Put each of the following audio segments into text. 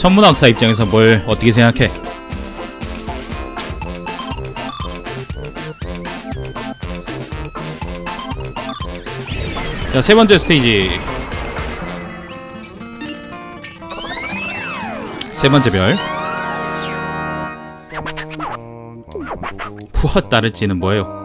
천문학사 입장에서 뭘 어떻게 생각해? 자, 세 번째 스테이지. 세 번째 별. 푸아 따르지는 뭐예요?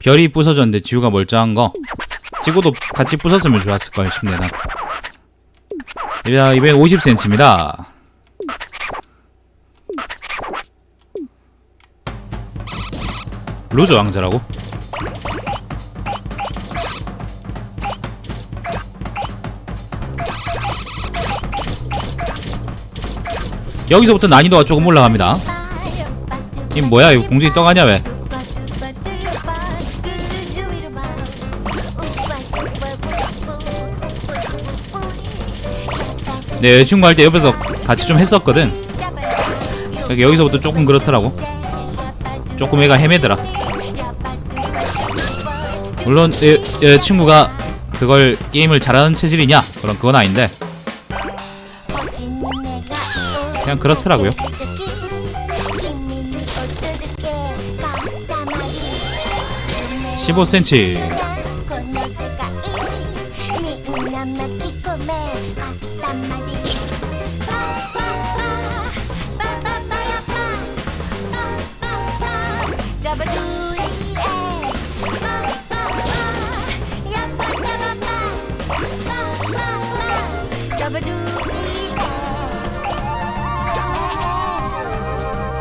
별이 부서졌는데 지구가 멀쩡한 거. 지구도 같이 부쉈으면 좋았을 걸 싶네 난. 야, 250cm입니다. 루즈 왕자라고? 여기서부터 난이도가 조금 올라갑니다. 이 뭐야 이거 공중에 떠가냐 왜? 내 여자친구 할 때 옆에서 같이 좀 했었거든. 여기서부터 조금 그렇더라고. 조금 애가 헤매더라. 물론 여, 여자친구가 그걸 게임을 잘하는 체질이냐? 그런 그건 아닌데 그냥 그렇더라고요. 15cm.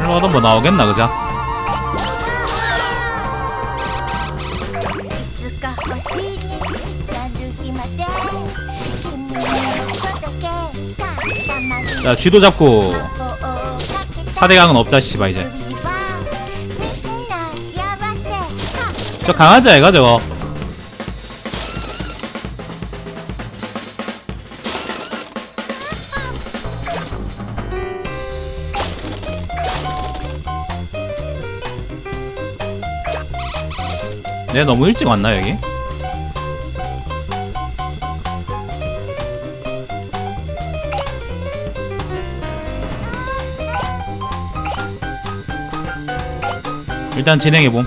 일로 가도 뭐 나오겠나 그자? 자 쥐도 잡고. 사대강은 없다 씨발 이제. 저 강아지 아이가 저거 내 너무 일찍 왔나 여기? 일단 진행해봄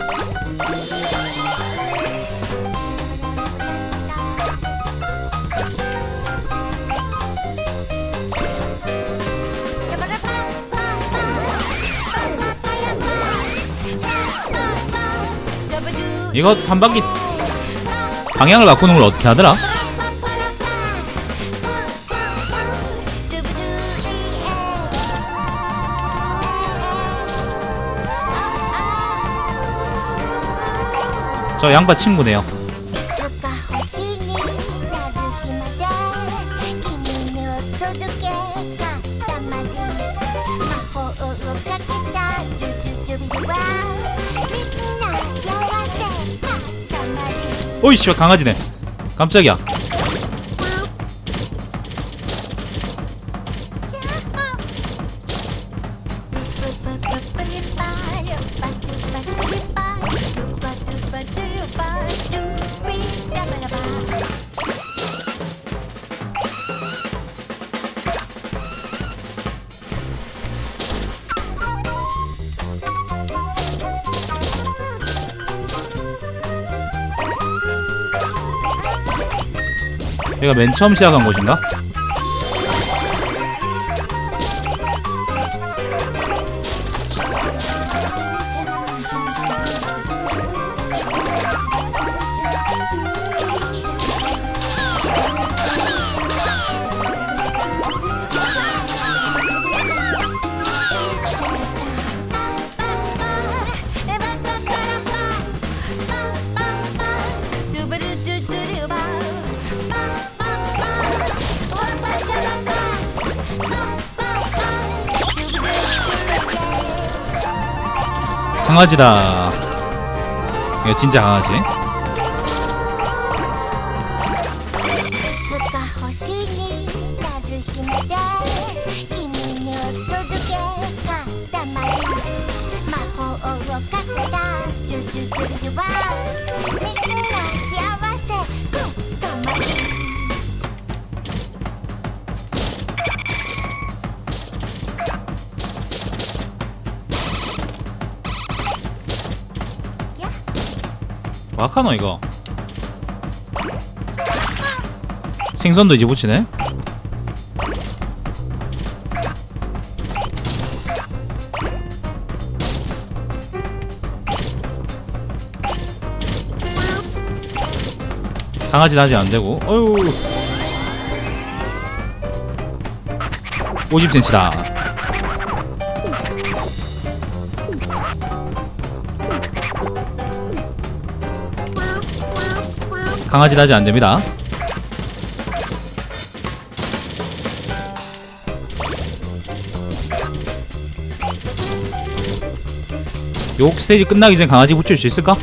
이거 한 바퀴 방향을 바꾸는 걸 어떻게 하더라? 저 양바 친구네요 오이 씨발 강아지네. 깜짝이야 얘가 맨 처음 시작한 곳인가? 강아지다. 이거 진짜 강아지? 와카노 이거. 생선도 이제 붙이네. 강아지 낮이 안 되고. 어유. 50cm다. 강아지 낮이 안 됩니다. 요 스테이지 끝나기 전에 강아지 붙일 수 있을까?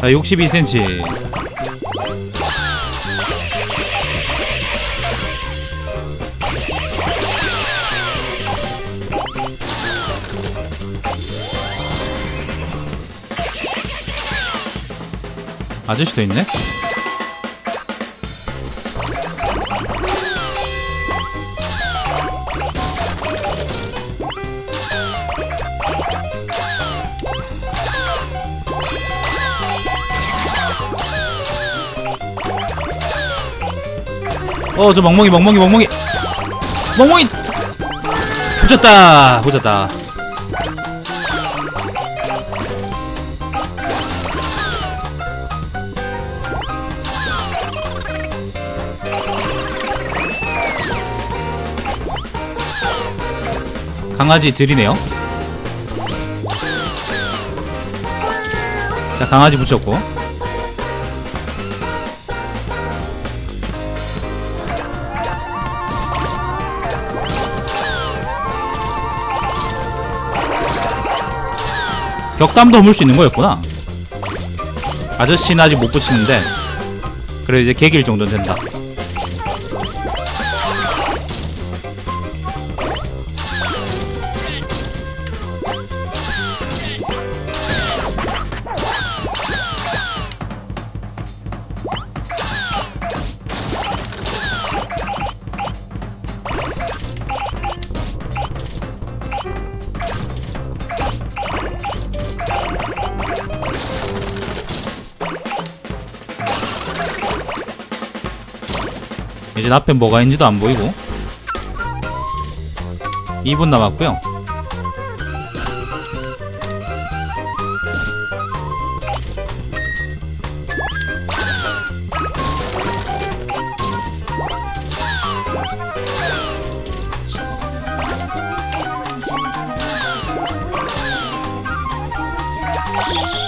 자, 62cm. 아저씨도 있네? 어, 저 멍멍이, 멍멍이, 멍멍이. 멍멍이! 붙였다! 붙였다. 강아지 들이네요. 자, 강아지 붙였고. 격담도 물수 있는 거였구나. 아저씨는 아직 못 붙이는데 그래 이제 개길 정도는 된다. 이제 앞에 뭐가 있는지도 안 보이고. 2분 남았고요.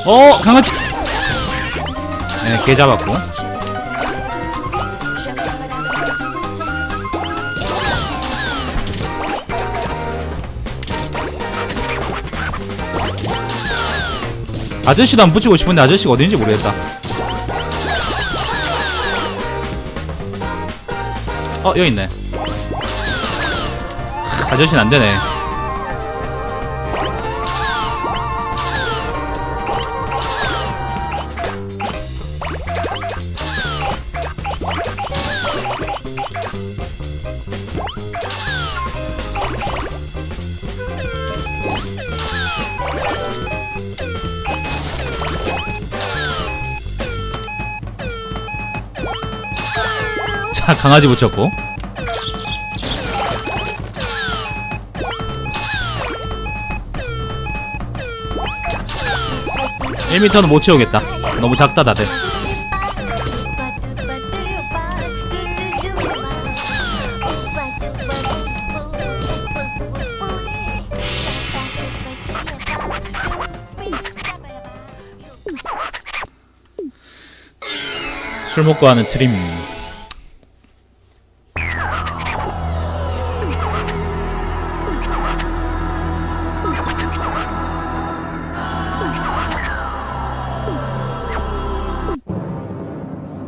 어 강아지! 네개 잡았고 아저씨도 안 붙이고 싶은데 아저씨가 어딘지 모르겠다. 어 여기 있네. 하, 아저씨는 안 되네. 강아지 붙였고 1m는 못 채우겠다. 너무 작다 다들. 술 먹고 하는 트림.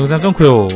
영상 끊고요.